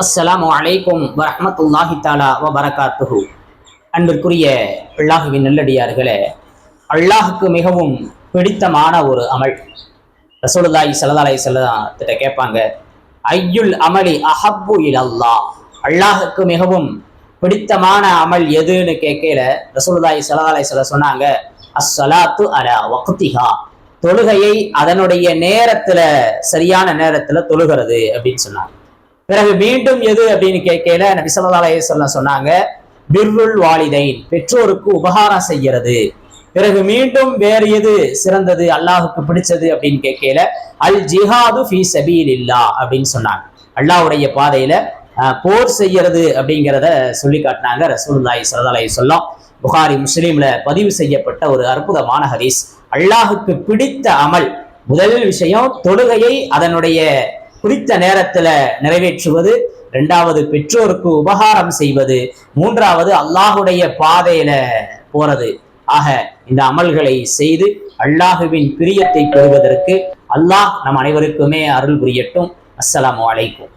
அஸ்ஸலாம் அலைக்கும் வரமத்துல்லாஹி தாலா வ வரகாத்துஹு அன்பிற்குரிய அல்லாஹுவின் நல்லடியார்களே அல்லாஹுக்கு மிகவும் பிடித்தமான ஒரு அமல். ரசோலுல்லாஹி சல்லதாலி அலைஹி கிட்ட கேட்பாங்க ஐயுல் அமலி அஹப்பு இலல்லாஹ் அல்லாஹுக்கு மிகவும் பிடித்தமான அமல் எதுன்னு கேட்கல ரசோலுல்லாஹி சல்லதாலி சொல்ல சொன்னாங்க அஸ்ஸலாத்து அலா வக்திஹா. தொழுகையை அதனுடைய நேரத்துல சரியான நேரத்துல தொழுகிறது அப்படின்னு சொன்னாங்க. பிறகு மீண்டும் எது அப்படின்னு கேட்கல நபி ஸல்லல்லாஹு சொல்ல சொன்னாங்க பிர்ருள் வாலிதைன் பெற்றோருக்கு உபகாரம் செய்கிறது. பிறகு மீண்டும் வேறு எது சிறந்தது அல்லாஹுக்கு பிடிச்சது அப்படின்னு கேட்கல அல் ஜிஹாது ஃபி சபீல் இல்லா அப்படின்னு சொன்னாங்க. அல்லாஹுடைய பாதையில போர் செய்யறது அப்படிங்கிறத சொல்லி காட்டினாங்க ரசூல்லாய் ஸல்லல்லாஹு சொல்லம் புகாரி முஸ்லீம்ல பதிவு செய்யப்பட்ட ஒரு அற்புதமான ஹதீஸ். அல்லாஹுக்கு பிடித்த அமல் முதல் விஷயம் தொழுகையை அதனுடைய குறித்த நேரத்துல நிறைவேற்றுவது இரண்டாவது பெற்றோருக்கு உபகாரம் செய்வது மூன்றாவது அல்லாஹுடைய பாதையில போறது. ஆக இந்த அமல்களை செய்து அல்லாஹுவின் பிரியத்தை பெறுவதற்கு அல்லாஹ் நம் அனைவருக்குமே அருள் புரியட்டும். அஸ்ஸலாம் அலைக்கும்.